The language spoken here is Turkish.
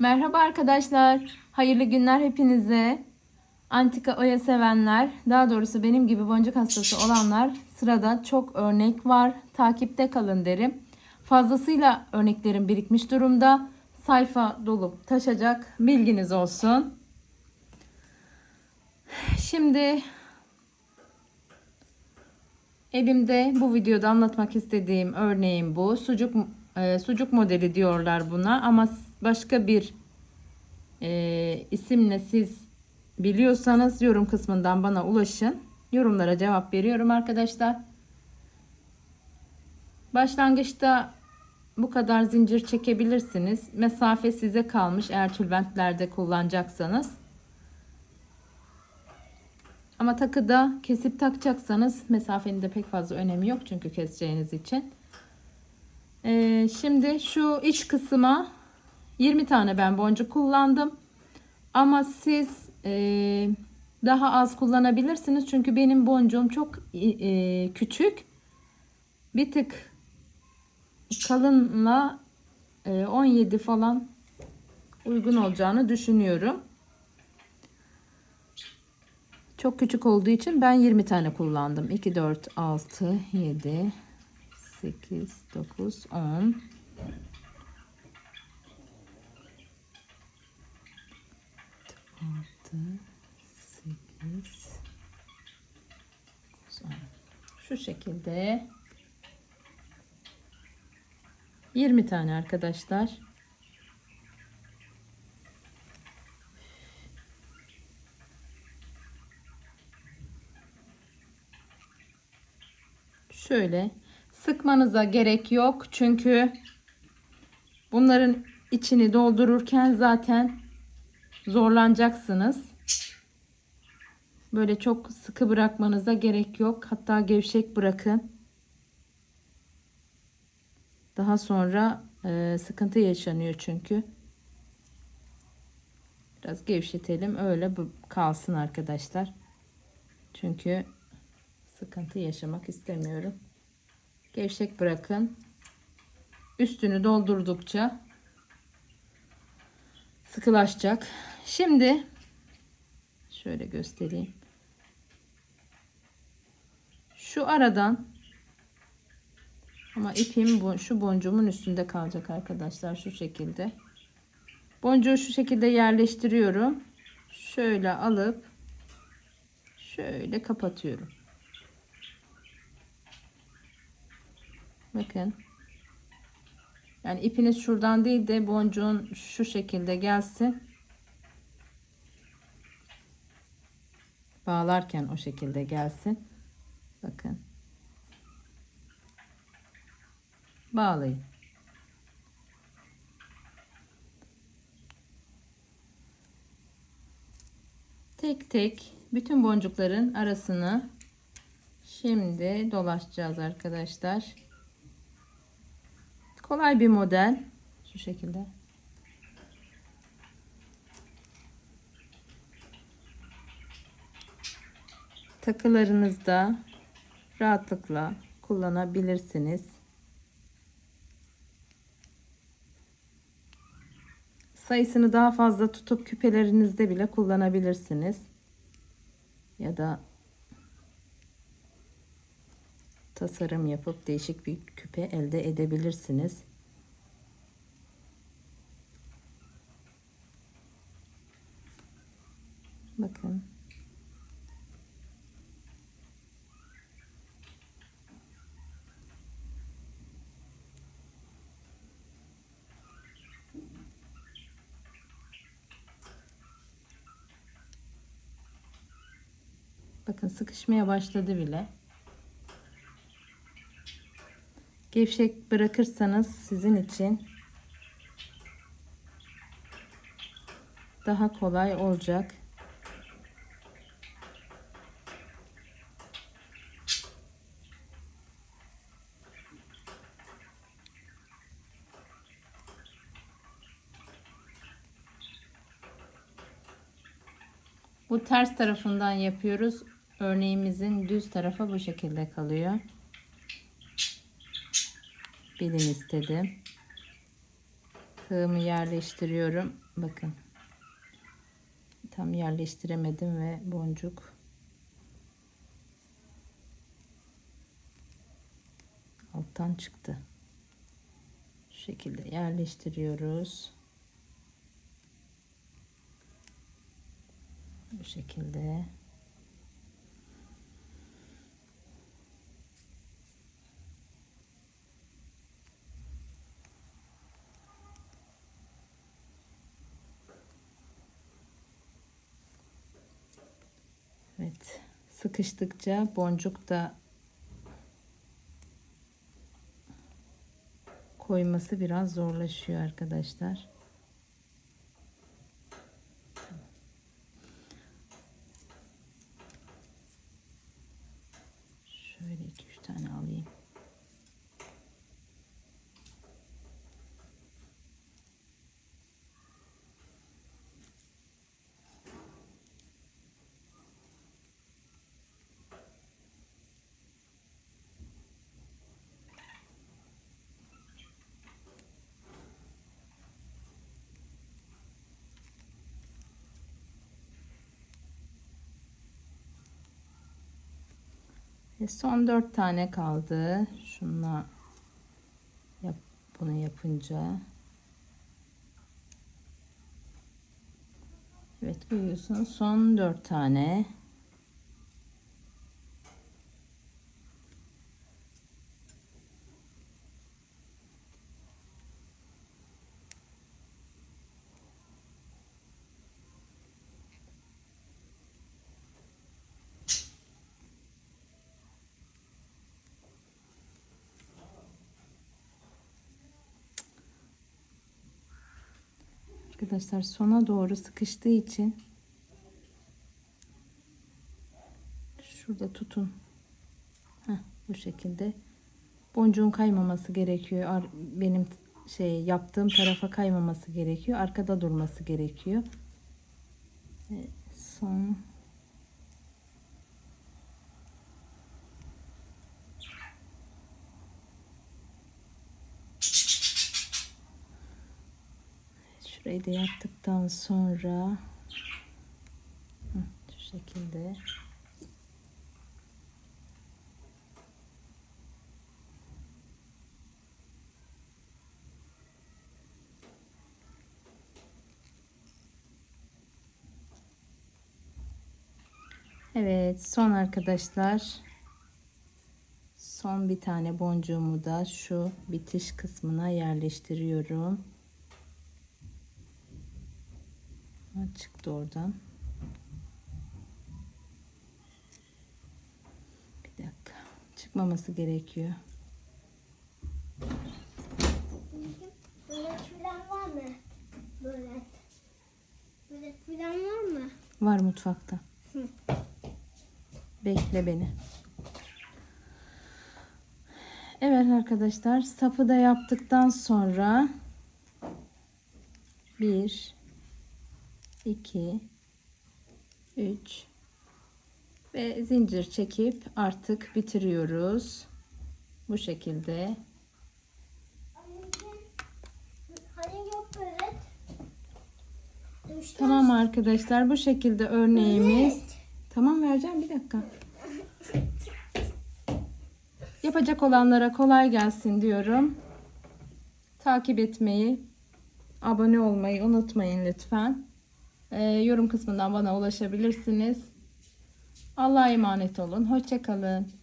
Merhaba arkadaşlar. Hayırlı günler hepinize. Antika oya sevenler, daha doğrusu benim gibi boncuk hastası olanlar sırada çok örnek var. Takipte kalın derim. Fazlasıyla örneklerim birikmiş durumda. Sayfa dolup taşacak. Bilginiz olsun. Şimdi elimde bu videoda anlatmak istediğim örneğim bu. Sucuk e, sucuk modeli diyorlar buna ama başka bir e, isimle siz biliyorsanız yorum kısmından bana ulaşın. Yorumlara cevap veriyorum arkadaşlar. Başlangıçta bu kadar zincir çekebilirsiniz. Mesafe size kalmış eğer tülbentlerde kullanacaksanız. Ama takıda kesip takacaksanız mesafenin de pek fazla önemi yok çünkü keseceğiniz için. Ee, şimdi şu iç kısma 20 tane ben boncuk kullandım. Ama siz e, daha az kullanabilirsiniz. Çünkü benim boncuğum çok e, küçük. Bir tık kalınla e, 17 falan uygun olacağını düşünüyorum. Çok küçük olduğu için ben 20 tane kullandım. 2, 4, 6, 7, 8, 9, 10. 6, 8, 10. Şu şekilde 20 tane arkadaşlar. Şöyle sıkmanıza gerek yok çünkü bunların içini doldururken zaten zorlanacaksınız. Böyle çok sıkı bırakmanıza gerek yok. Hatta gevşek bırakın. Daha sonra e, sıkıntı yaşanıyor çünkü. Biraz gevşetelim. Öyle kalsın arkadaşlar. Çünkü sıkıntı yaşamak istemiyorum. Gevşek bırakın. Üstünü doldurdukça sıkılaşacak. Şimdi şöyle göstereyim. Şu aradan ama ipim bu şu boncuğumun üstünde kalacak arkadaşlar şu şekilde. Boncuğu şu şekilde yerleştiriyorum. Şöyle alıp şöyle kapatıyorum. Bakın. Yani ipiniz şuradan değil de boncuğun şu şekilde gelsin. Bağlarken o şekilde gelsin. Bakın. Bağlayın. Tek tek bütün boncukların arasını şimdi dolaşacağız arkadaşlar. Kolay bir model. Şu şekilde. Takılarınızda rahatlıkla kullanabilirsiniz. Sayısını daha fazla tutup küpelerinizde bile kullanabilirsiniz. Ya da tasarım yapıp değişik bir küpe elde edebilirsiniz. Bakın. Bakın sıkışmaya başladı bile. Gevşek bırakırsanız sizin için daha kolay olacak. Bu ters tarafından yapıyoruz. Örneğimizin düz tarafı bu şekilde kalıyor. Bilin istedim. Tığımı yerleştiriyorum. Bakın. Tam yerleştiremedim ve boncuk alttan çıktı. Şu şekilde yerleştiriyoruz. Bu şekilde. Evet. Sıkıştıkça boncuk da koyması biraz zorlaşıyor arkadaşlar. Şöyle 2-3 tane alayım. Ve son 4 tane kaldı. Şunla yap, bunu yapınca. Evet görüyorsunuz son 4 tane. Arkadaşlar sona doğru sıkıştığı için şurada tutun. Heh, bu şekilde. Boncuğun kaymaması gerekiyor. Benim şey yaptığım tarafa kaymaması gerekiyor. Arkada durması gerekiyor. Son Şurayı da yaptıktan sonra şu şekilde Evet son arkadaşlar son bir tane boncuğumu da şu bitiş kısmına yerleştiriyorum. Ha, çıktı oradan. Bir dakika. Çıkmaması gerekiyor. Börek falan var mı? Falan var mı? Var mutfakta. Hı. Bekle beni. Evet arkadaşlar sapı da yaptıktan sonra 1 2 3 ve zincir çekip artık bitiriyoruz. Bu şekilde. Tamam arkadaşlar bu şekilde örneğimiz. Evet. Tamam vereceğim bir dakika. Yapacak olanlara kolay gelsin diyorum. Takip etmeyi, abone olmayı unutmayın lütfen. Ee, yorum kısmından bana ulaşabilirsiniz. Allah'a emanet olun. Hoşçakalın.